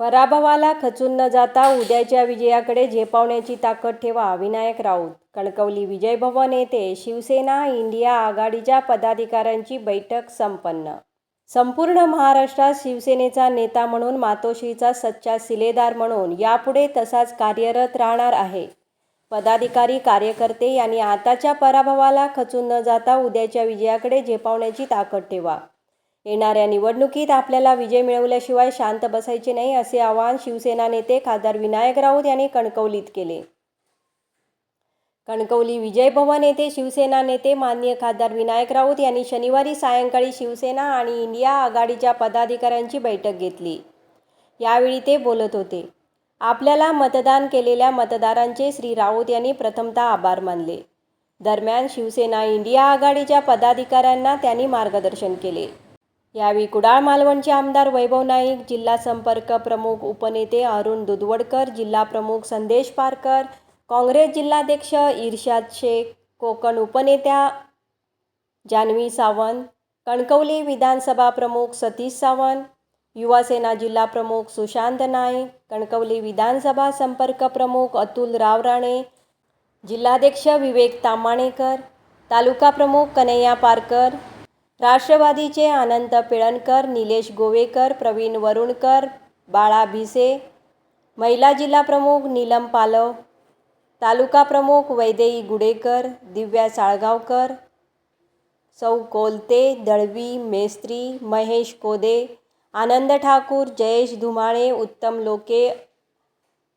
पराभवाला खचून न जाता उद्याच्या विजयाकडे झेपावण्याची ताकद ठेवा विनायक राऊत. कणकवली विजय भवन येथे शिवसेना इंडिया आघाडीच्या पदाधिकाऱ्यांची बैठक संपन्न. संपूर्ण महाराष्ट्रात शिवसेनेचा नेता म्हणून मातोश्रीचा सच्चा सिलेदार म्हणून यापुढे तसाच कार्यरत राहणार आहे. पदाधिकारी कार्यकर्ते यांनी आताच्या पराभवाला खचून न जाता उद्याच्या विजयाकडे झेपावण्याची ताकद ठेवा. येणाऱ्या निवडणुकीत आपल्याला विजय मिळवल्याशिवाय शांत बसायचे नाही असे आवाहन शिवसेना नेते खासदार विनायक राऊत यांनी कणकवलीत केले. कणकवली विजय भवन येथे शिवसेना नेते माननीय खासदार विनायक राऊत यांनी शनिवारी सायंकाळी शिवसेना आणि इंडिया आघाडीच्या पदाधिकाऱ्यांची बैठक घेतली. यावेळी ते बोलत होते. आपल्याला मतदान केलेल्या मतदारांचे श्री राऊत यांनी प्रथमतः आभार मानले. दरम्यान शिवसेना इंडिया आघाडीच्या पदाधिकाऱ्यांना त्यांनी मार्गदर्शन केले. यावेळी कुडाळ मालवणचे आमदार वैभव नाईक जिल्हा संपर्क प्रमुख उपनेते अरुण दुधवडकर जिल्हा प्रमुख संदेश पारकर काँग्रेस जिल्हाध्यक्ष इर्शाद शेख कोकण उपनेत्या जान्हवी सावंत कणकवली विधानसभा प्रमुख सतीश सावंत युवासेना जिल्हा प्रमुख सुशांत नाईक कणकवली विधानसभा संपर्क प्रमुख अतुल राव राणे जिल्हाध्यक्ष विवेक तामाणेकर तालुका प्रमुख कन्हैया पारकर राष्ट्रवादीचे अनंत पिळणकर निलेश गोवेकर प्रवीण वरुणकर बाळा भिसे महिला जिल्हा प्रमुख नीलम पालव तालुका प्रमुख वैदेई गुडेकर दिव्या साळगावकर सौ कोलते दळवी मेस्त्री महेश कोदे आनंद ठाकूर जयेश धुमाळे उत्तम लोके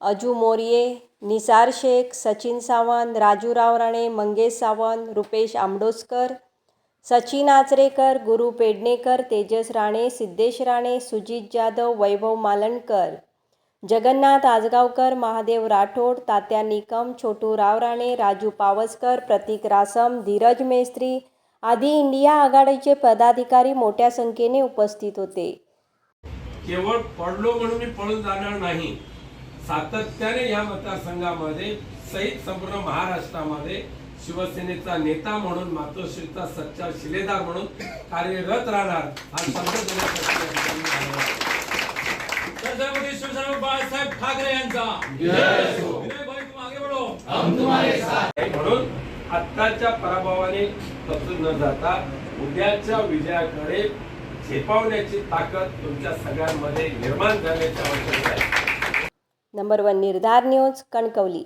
अजू मोरिये निसार शेख सचिन सावंत राजूराव राणे मंगेश सावंत रुपेश आंबडोसकर सचिन आचरेकर गुरु पेडणेकर तेजस राणे सिद्धेश राणे सुजित जाधव वैभव मालणकर जगन्नाथ आजगावकर महादेव राठोड तात्या निकम छोटू राव राणे राजू पावसकर प्रतीक रासम धीरज मेस्त्री आदी इंडिया आघाडीचे पदाधिकारी मोठ्या संख्येने उपस्थित होते. केवळ पडलो म्हणून मी पळून जाणार नाही. सातत्याने या मतदारसंघामध्ये सहित संपूर्ण महाराष्ट्रामध्ये शिवसेनेचा नेता म्हणून मातोश्रीचा सच्चा शिलेदार म्हणून कार्यरत राहणार हा. छत्रपती शिवसेना बाळासाहेब ठाकरे यांचा. विनय भाई तुम आगे बढ़ो म्हणून आत्ताच्या पराभवाने खचून न जाता उद्याच्या विजयाकडे झेपावण्याची ताकद तुमच्या सगळ्यांमध्ये निर्माण करण्याची आवश्यकता आहे. Number one Nirdhar news Kankavli.